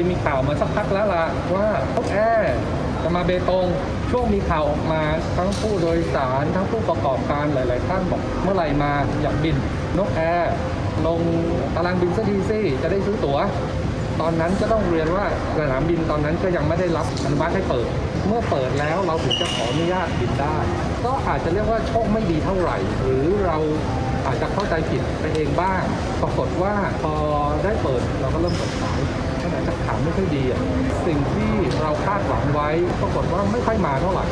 ยมีข่าวมาสักพักแล้วล่ะว่านกแอร์จะมาเบตงช่วงมีข่าวออกมาทั้งผู้โดยสารทั้งผู้ประกอบการหลาย ๆ ท่านบอกเมื่อไหร่มาอยากบินนกแอร์ลงตารางบินสักทีสิจะได้ซื้อตั๋ว ตอนนั้นก็ต้องเรียนว่าสนามบินตอนนั้นก็ยังไม่ได้รับอนุมัติให้เปิด เมื่อเปิดแล้วเราถึงจะขออนุญาตบินได้ ก็อาจจะเรียกว่าโชคไม่ดีเท่าไหร่ หรือเราอาจจะเข้าใจผิดไปเองบ้าง ปรากฏว่าพอได้เปิดเราก็เริ่มเปิดขาย ขณะจะขายไม่ค่อยดีอะสิ่งที่เราคาดหวังไว้ปรากฏว่าไม่ค่อยมาเท่าไหร่